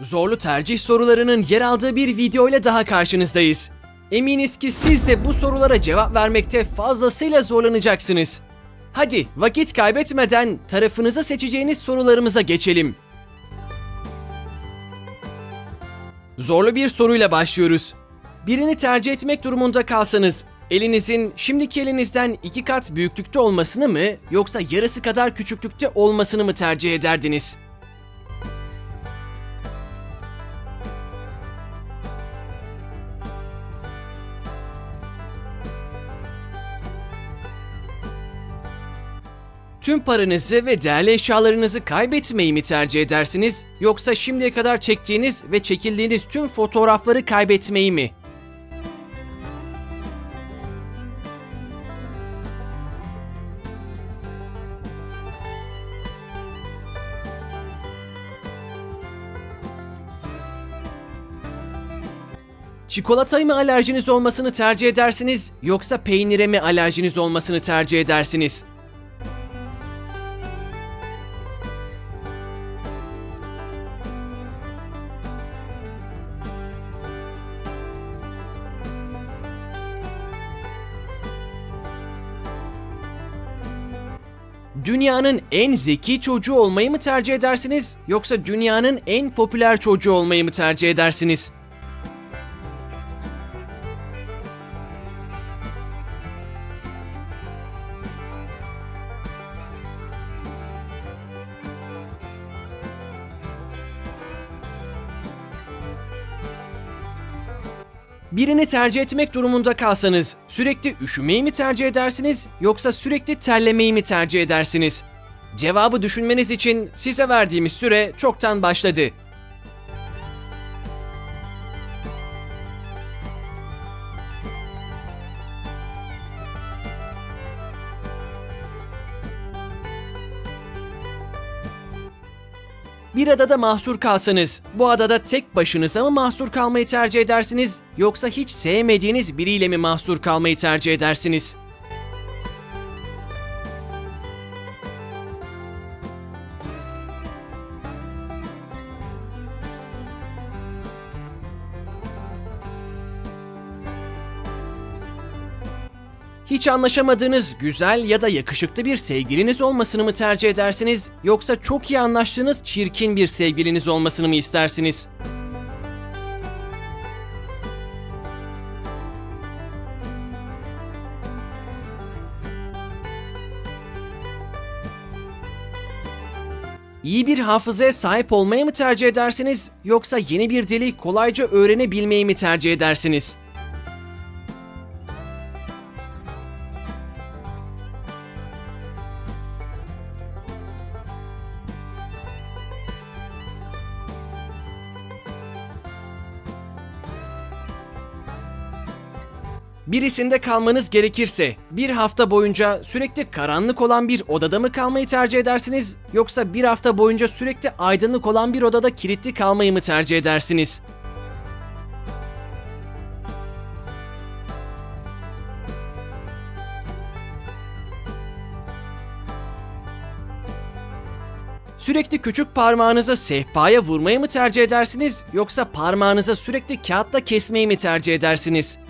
Zorlu tercih sorularının yer aldığı bir video ile daha karşınızdayız. Eminiz ki siz de bu sorulara cevap vermekte fazlasıyla zorlanacaksınız. Hadi vakit kaybetmeden tarafınızı seçeceğiniz sorularımıza geçelim. Zorlu bir soruyla başlıyoruz. Birini tercih etmek durumunda kalsanız, elinizin şimdiki elinizden iki kat büyüklükte olmasını mı yoksa yarısı kadar küçüklükte olmasını mı tercih ederdiniz? Tüm paranızı ve değerli eşyalarınızı kaybetmeyi mi tercih edersiniz yoksa şimdiye kadar çektiğiniz ve çekildiğiniz tüm fotoğrafları kaybetmeyi mi? Çikolataya mı alerjiniz olmasını tercih edersiniz yoksa peynire mi alerjiniz olmasını tercih edersiniz? Dünyanın en zeki çocuğu olmayı mı tercih edersiniz yoksa dünyanın en popüler çocuğu olmayı mı tercih edersiniz? Birini tercih etmek durumunda kalsanız sürekli üşümeyi mi tercih edersiniz yoksa sürekli terlemeyi mi tercih edersiniz? Cevabı düşünmeniz için size verdiğimiz süre çoktan başladı. Bir adada mahsur kalsanız, bu adada tek başınıza mı mahsur kalmayı tercih edersiniz yoksa hiç sevmediğiniz biriyle mi mahsur kalmayı tercih edersiniz? Hiç anlaşamadığınız güzel ya da yakışıklı bir sevgiliniz olmasını mı tercih edersiniz yoksa çok iyi anlaştığınız çirkin bir sevgiliniz olmasını mı istersiniz? İyi bir hafızaya sahip olmayı mı tercih edersiniz yoksa yeni bir dili kolayca öğrenebilmeyi mi tercih edersiniz? Birisinde kalmanız gerekirse bir hafta boyunca sürekli karanlık olan bir odada mı kalmayı tercih edersiniz yoksa bir hafta boyunca sürekli aydınlık olan bir odada kilitli kalmayı mı tercih edersiniz? Sürekli küçük parmağınıza sehpaya vurmayı mı tercih edersiniz yoksa parmağınıza sürekli kağıtla kesmeyi mi tercih edersiniz?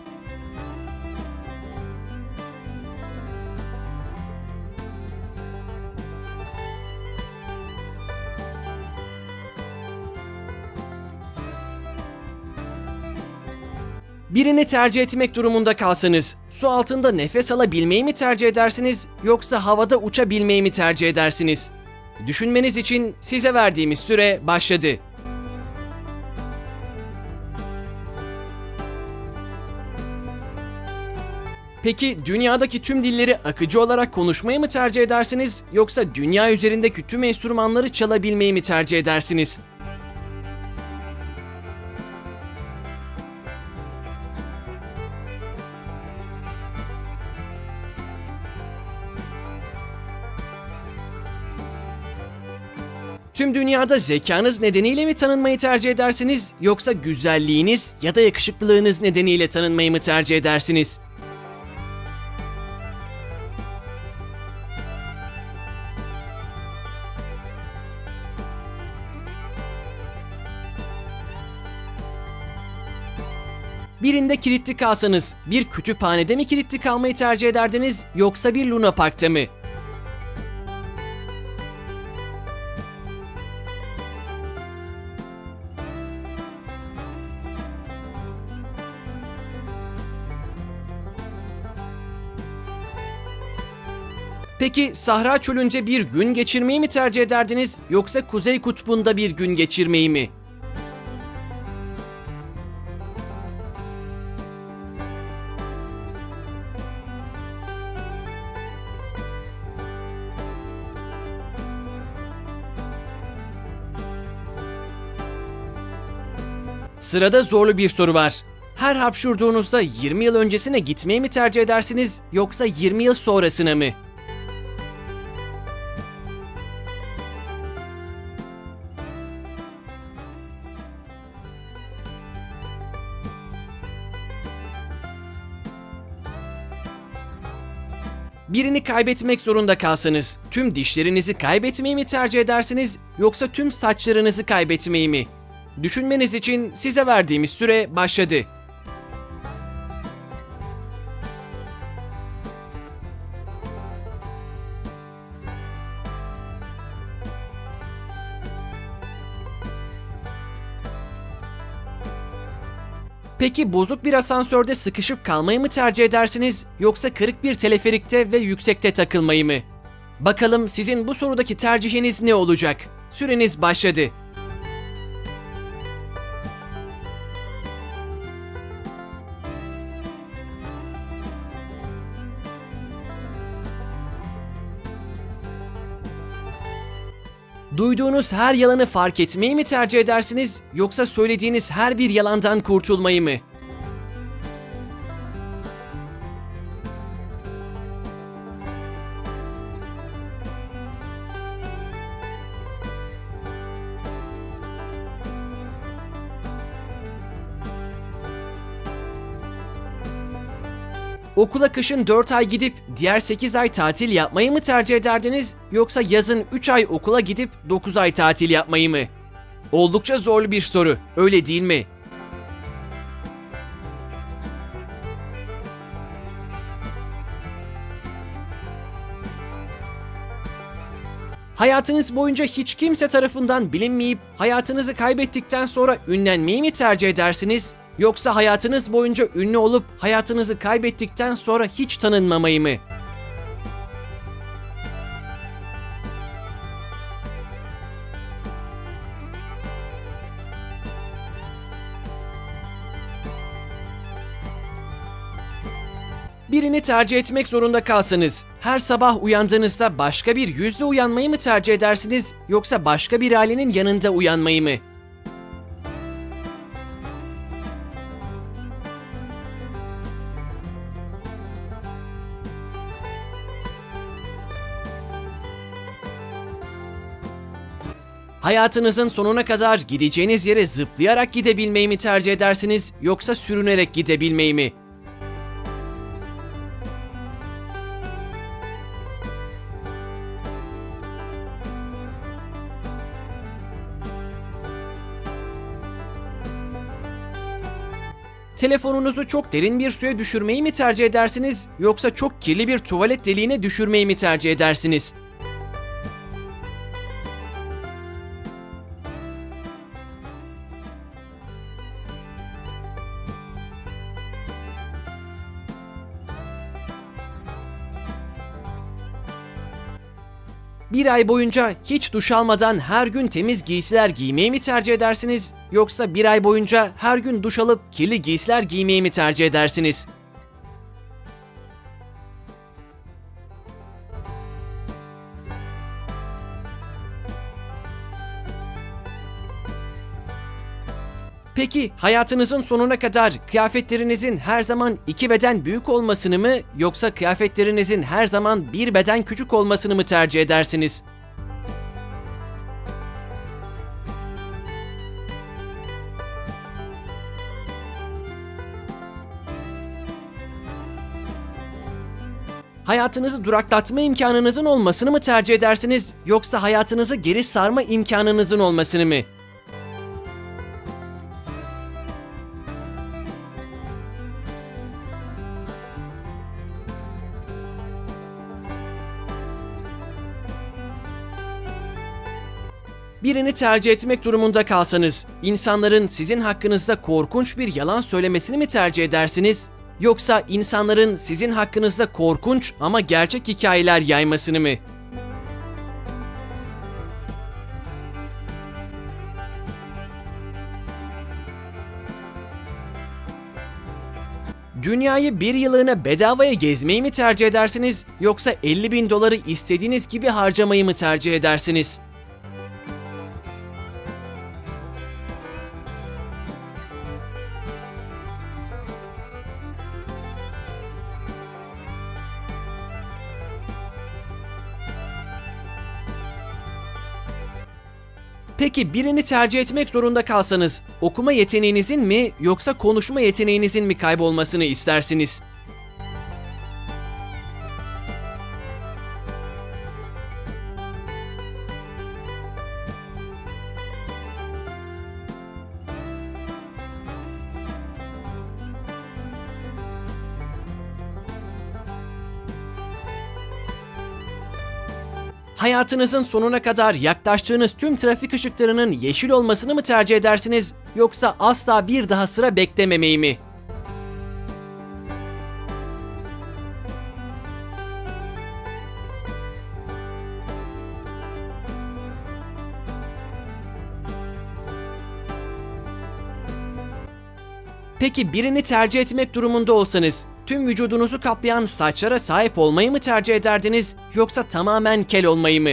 Birini tercih etmek durumunda kalsanız, su altında nefes alabilmeyi mi tercih edersiniz yoksa havada uçabilmeyi mi tercih edersiniz? Düşünmeniz için size verdiğimiz süre başladı. Peki dünyadaki tüm dilleri akıcı olarak konuşmayı mı tercih edersiniz yoksa dünya üzerindeki tüm enstrümanları çalabilmeyi mi tercih edersiniz? Tüm dünyada zekanız nedeniyle mi tanınmayı tercih edersiniz yoksa güzelliğiniz ya da yakışıklılığınız nedeniyle tanınmayı mı tercih edersiniz? Birinde kilitli kalsanız bir kütüphanede mi kilitli kalmayı tercih ederdiniz yoksa bir Luna Park'ta mı? Peki Sahra Çölü'nde bir gün geçirmeyi mi tercih ederdiniz yoksa Kuzey Kutbu'nda bir gün geçirmeyi mi? Sırada zorlu bir soru var. Her hapşurduğunuzda 20 yıl öncesine gitmeyi mi tercih edersiniz yoksa 20 yıl sonrasına mı? Birini kaybetmek zorunda kalsanız tüm dişlerinizi kaybetmeyi mi tercih edersiniz yoksa tüm saçlarınızı kaybetmeyi mi? Düşünmeniz için size verdiğimiz süre başladı. Peki bozuk bir asansörde sıkışıp kalmayı mı tercih edersiniz yoksa kırık bir teleferikte ve yüksekte takılmayı mı? Bakalım sizin bu sorudaki tercihiniz ne olacak? Süreniz başladı. Duyduğunuz her yalanı fark etmeyi mi tercih edersiniz yoksa söylediğiniz her bir yalandan kurtulmayı mı? Okula kışın 4 ay gidip diğer 8 ay tatil yapmayı mı tercih ederdiniz yoksa yazın 3 ay okula gidip 9 ay tatil yapmayı mı? Oldukça zorlu bir soru, öyle değil mi? Hayatınız boyunca hiç kimse tarafından bilinmeyip hayatınızı kaybettikten sonra ünlenmeyi mi tercih edersiniz? Yoksa hayatınız boyunca ünlü olup hayatınızı kaybettikten sonra hiç tanınmamayı mı? Birini tercih etmek zorunda kalsanız, her sabah uyandığınızda başka bir yüzle uyanmayı mı tercih edersiniz yoksa başka bir ailenin yanında uyanmayı mı? Hayatınızın sonuna kadar gideceğiniz yere zıplayarak gidebilmeyi mi tercih edersiniz yoksa sürünerek gidebilmeyi mi? Telefonunuzu çok derin bir suya düşürmeyi mi tercih edersiniz yoksa çok kirli bir tuvalet deliğine düşürmeyi mi tercih edersiniz? Bir ay boyunca hiç duş almadan her gün temiz giysiler giymeyi mi tercih edersiniz? Yoksa bir ay boyunca her gün duş alıp kirli giysiler giymeyi mi tercih edersiniz? Peki hayatınızın sonuna kadar kıyafetlerinizin her zaman iki beden büyük olmasını mı yoksa kıyafetlerinizin her zaman bir beden küçük olmasını mı tercih edersiniz? Hayatınızı duraklatma imkanınızın olmasını mı tercih edersiniz yoksa hayatınızı geri sarma imkanınızın olmasını mı? Birini tercih etmek durumunda kalsanız, insanların sizin hakkınızda korkunç bir yalan söylemesini mi tercih edersiniz? Yoksa insanların sizin hakkınızda korkunç ama gerçek hikayeler yaymasını mı? Dünyayı bir yıllığına bedavaya gezmeyi mi tercih edersiniz yoksa 50 bin doları istediğiniz gibi harcamayı mı tercih edersiniz? Peki birini tercih etmek zorunda kalsanız okuma yeteneğinizin mi yoksa konuşma yeteneğinizin mi kaybolmasını istersiniz? Hayatınızın sonuna kadar yaklaştığınız tüm trafik ışıklarının yeşil olmasını mı tercih edersiniz yoksa asla bir daha sıra beklememeyi mi? Peki birini tercih etmek durumunda olsanız tüm vücudunuzu kaplayan saçlara sahip olmayı mı tercih ederdiniz yoksa tamamen kel olmayı mı?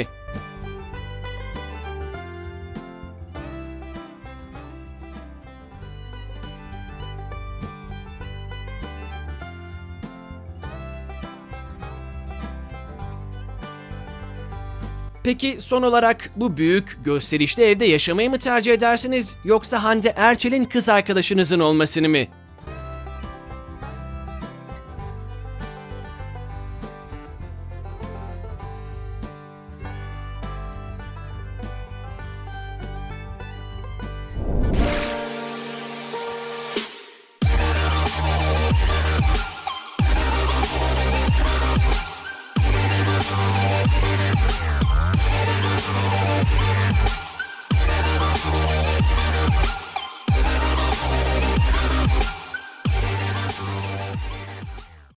Peki son olarak bu büyük, gösterişli evde yaşamayı mı tercih edersiniz yoksa Hande Erçel'in kız arkadaşınızın olmasını mı?